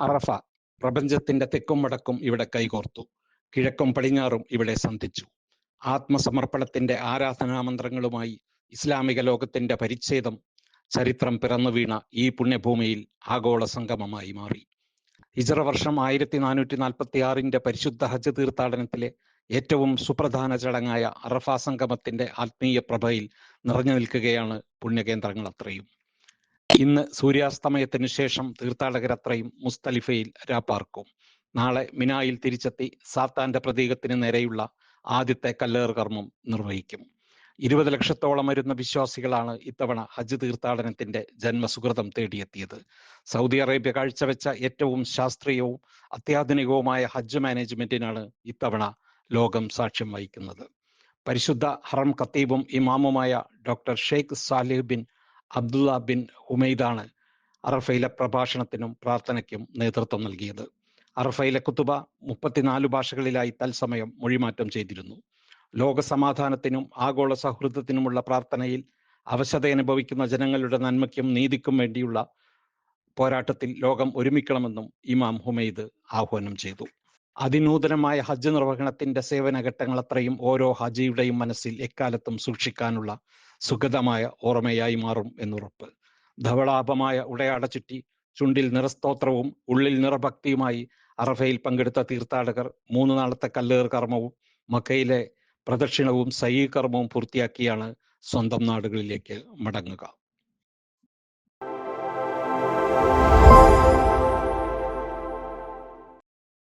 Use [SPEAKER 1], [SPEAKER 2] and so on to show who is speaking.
[SPEAKER 1] അറഫ പ്രപഞ്ചത്തിന്റെ തെക്കും വടക്കും ഇവിടെ കൈകോർത്തു. കിഴക്കും പടിഞ്ഞാറും ഇവിടെ സന്ധിച്ചു. ആത്മസമർപ്പണത്തിന്റെ ആരാധനാമന്ത്രങ്ങളുമായി ഇസ്ലാമിക ലോകത്തിന്റെ പരിച്ഛേദം ചരിത്രം പിറന്നു വീണ ഈ പുണ്യഭൂമിയിൽ ആഗോള സംഗമമായി മാറി. ഹിജറ വർഷം ആയിരത്തി നാനൂറ്റി നാൽപ്പത്തി ആറിന്റെ പരിശുദ്ധ ഹജ്ജ് തീർത്ഥാടനത്തിലെ ഏറ്റവും സുപ്രധാന ചടങ്ങായ അറഫ സംഗമത്തിന്റെ ആത്മീയ പ്രഭയിൽ നിറഞ്ഞു നിൽക്കുകയാണ് പുണ്യകേന്ദ്രങ്ങൾ അത്രയും. ഇന്ന് സൂര്യാസ്തമയത്തിന് ശേഷം തീർത്ഥാടകരത്രയും മുസ്തലിഫയിൽ രാപ്പാർക്കും. നാളെ മിനായിൽ തിരിച്ചെത്തി സാത്താന്റെ പ്രതീകത്തിന് നേരെയുള്ള ആദ്യത്തെ കല്ലേറ് കർമ്മം നിർവഹിക്കും. ഇരുപത് ലക്ഷത്തോളം വരുന്ന വിശ്വാസികളാണ് ഇത്തവണ ഹജ്ജ് തീർത്ഥാടനത്തിന്റെ ജന്മസുഹൃതം തേടിയെത്തിയത്. സൗദി അറേബ്യ കാഴ്ചവെച്ച ഏറ്റവും ശാസ്ത്രീയവും അത്യാധുനികവുമായ ഹജ്ജ് മാനേജ്മെന്റിനാണ് ഇത്തവണ ലോകം സാക്ഷ്യം വഹിക്കുന്നത്. പരിശുദ്ധ ഹറം ഖത്തീബും ഇമാമുമായ doctor Sheikh Salih bin Abdullah bin ഉമൈദാണ് അറഫയിലെ പ്രഭാഷണത്തിനും പ്രാർത്ഥനയ്ക്കും നേതൃത്വം നൽകിയത്. അറഫയിലെ കുത്തുബ മുപ്പത്തിനാല് ഭാഷകളിലായി തത്സമയം മൊഴിമാറ്റം ചെയ്തിരുന്നു. ലോക സമാധാനത്തിനും ആഗോള സൗഹൃദത്തിനുമുള്ള പ്രാർത്ഥനയിൽ അവശത അനുഭവിക്കുന്ന ജനങ്ങളുടെ നന്മയ്ക്കും നീതിക്കും വേണ്ടിയുള്ള പോരാട്ടത്തിൽ ലോകം ഒരുമിക്കണമെന്നും ഇമാം ഹുമൈദ് ആഹ്വാനം ചെയ്തു. അതിനൂതനമായ ഹജ്ജ് നിർവഹണത്തിന്റെ സേവന ഘട്ടങ്ങൾ അത്രയും ഓരോ ഹജിയുടെയും മനസ്സിൽ എക്കാലത്തും സൂക്ഷിക്കാനുള്ള സുഗതമായ ഓർമ്മയായി മാറും എന്നുറപ്പ്. ധവളാപമായ ഉടയാട ചുറ്റി ചുണ്ടിൽ നിറസ്തോത്രവും ഉള്ളിൽ നിറഭക്തിയുമായി അറഫയിൽ പങ്കെടുത്ത തീർത്ഥാടകർ മൂന്ന് നാളത്തെ കല്ലേർ കർമ്മവും മക്കയിലെ പ്രദക്ഷിണവും സൈ കർമ്മവും പൂർത്തിയാക്കിയാണ് സ്വന്തം നാടുകളിലേക്ക് മടങ്ങുക.